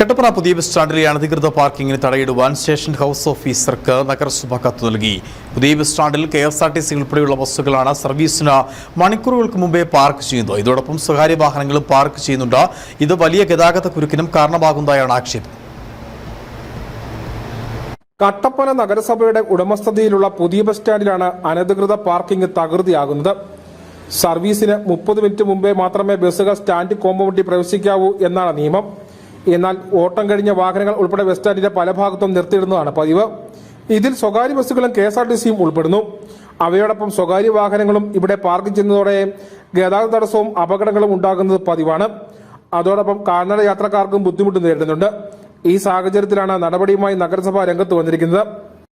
കട്ടപ്പന പുതിയ ബസ് സ്റ്റാൻഡിലെ അനധികൃത പാർക്കിങ്ങിന് തടയിടുവാൻ station house ഓഫീസർക്ക് നഗരസഭ കത്ത് നൽകി. പുതിയ ബസ് സ്റ്റാൻഡിൽ K S R T C ഉൾപ്പെടെയുള്ള ബസ്സുകളാണ് സർവീസിന് മണിക്കൂറുകൾക്ക് മുമ്പേ പാർക്ക് ചെയ്യുന്നത്. ഇതോടൊപ്പം സ്വകാര്യ വാഹനങ്ങളും പാർക്ക് ചെയ്യുന്നുണ്ട്. ഇത് വലിയ ഗതാഗത കുരുക്കിനും കാരണമാകുന്നതായാണ് ആക്ഷേപം. കട്ടപ്പന നഗരസഭയുടെ ഉടമസ്ഥതയിലുള്ള പുതിയ ബസ് സ്റ്റാൻഡിലാണ് അനധികൃത പാർക്കിംഗ് തകൃതിയാകുന്നത്. സർവീസിന് മുപ്പത് മിനിറ്റ് മുമ്പേ മാത്രമേ ബസ്സുകൾ സ്റ്റാൻഡ് കോമ്പൗണ്ടിൽ പ്രവേശിക്കാവൂ എന്നാണ് നിയമം. എന്നാൽ ഓട്ടം കഴിഞ്ഞ വാഹനങ്ങൾ ഉൾപ്പെടെ ബസ് സ്റ്റാൻഡിന്റെ പല ഭാഗത്തും നിർത്തിയിടുന്നതാണ് പതിവ്. ഇതിൽ സ്വകാര്യ ബസ്സുകളും കെ എസ് ആർ ടി സിയും ഉൾപ്പെടുന്നു. അവയോടൊപ്പം സ്വകാര്യ വാഹനങ്ങളും ഇവിടെ പാർക്ക് ചെയ്യുന്നതോടെ ഗതാഗത തടസ്സവും അപകടങ്ങളും ഉണ്ടാകുന്നത് പതിവാണ്. അതോടൊപ്പം കാൽനട യാത്രക്കാർക്കും ബുദ്ധിമുട്ട് നേരിടുന്നുണ്ട്. ഈ സാഹചര്യത്തിലാണ് നടപടിയുമായി നഗരസഭ രംഗത്ത് വന്നിരിക്കുന്നത്.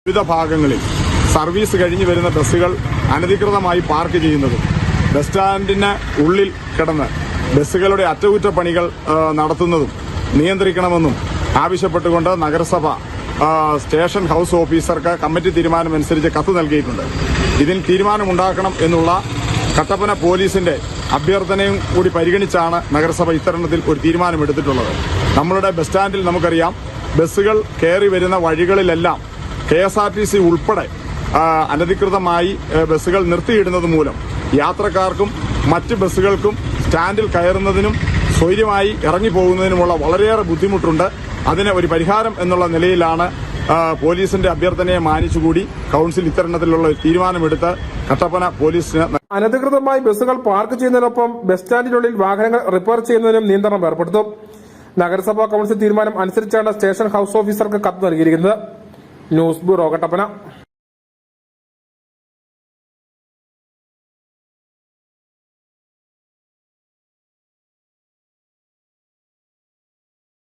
വിവിധ ഭാഗങ്ങളിൽ സർവീസ് കഴിഞ്ഞു വരുന്ന ബസ്സുകൾ അനധികൃതമായി പാർക്ക് ചെയ്യുന്നത് ബസ് സ്റ്റാൻഡിന് ഉള്ളിൽ കിടന്ന് ബസ്സുകളുടെ അറ്റകുറ്റപ്പണികൾ നടത്തുന്നതും നിയന്ത്രിക്കണമെന്നും ആവശ്യപ്പെട്ടുകൊണ്ട് നഗരസഭ സ്റ്റേഷൻ ഹൌസ് ഓഫീസർക്ക് കമ്മിറ്റി തീരുമാനമനുസരിച്ച് കത്ത് നൽകിയിട്ടുണ്ട്. ഇതിൽ തീരുമാനമുണ്ടാക്കണം എന്നുള്ള കട്ടപ്പന പോലീസിന്റെ അഭ്യർത്ഥനയും കൂടി പരിഗണിച്ചാണ് നഗരസഭ ഇത്തരണത്തിൽ ഒരു തീരുമാനമെടുത്തിട്ടുള്ളത്. നമ്മളുടെ ബസ് സ്റ്റാൻഡിൽ നമുക്കറിയാം ബസ്സുകൾ കയറി വരുന്ന വഴികളിലെല്ലാം K S R T C ഉൾപ്പെടെ അനധികൃതമായി ബസ്സുകൾ നിർത്തിയിടുന്നത് മൂലം യാത്രക്കാർക്കും മറ്റ് ബസ്സുകൾക്കും സ്റ്റാൻഡിൽ കയറുന്നതിനും സ്വൈര്യമായി ഇറങ്ങിപ്പോകുന്നതിനുമുള്ള വളരെയേറെ ബുദ്ധിമുട്ടുണ്ട്. അതിന് ഒരു പരിഹാരം എന്നുള്ള നിലയിലാണ് പോലീസിന്റെ അഭ്യർത്ഥനയെ മാനിച്ചുകൂടി കൌൺസിൽ ഇത്തരണത്തിലുള്ള തീരുമാനമെടുത്ത് കട്ടപ്പന പോലീസിന് അനധികൃതമായി ബസ്സുകൾ പാർക്ക് ചെയ്യുന്നതിനൊപ്പം ബസ് സ്റ്റാൻഡിനുള്ളിൽ വാഹനങ്ങൾ റിപ്പയർ ചെയ്യുന്നതിനും നിയന്ത്രണം ഏർപ്പെടുത്തും. നഗരസഭാ കൌൺസിൽ തീരുമാനം അനുസരിച്ചാണ് സ്റ്റേഷൻ ഹൌസ് ഓഫീസർക്ക് കത്ത് നൽകിയിരിക്കുന്നത്. News bureau Kattappana.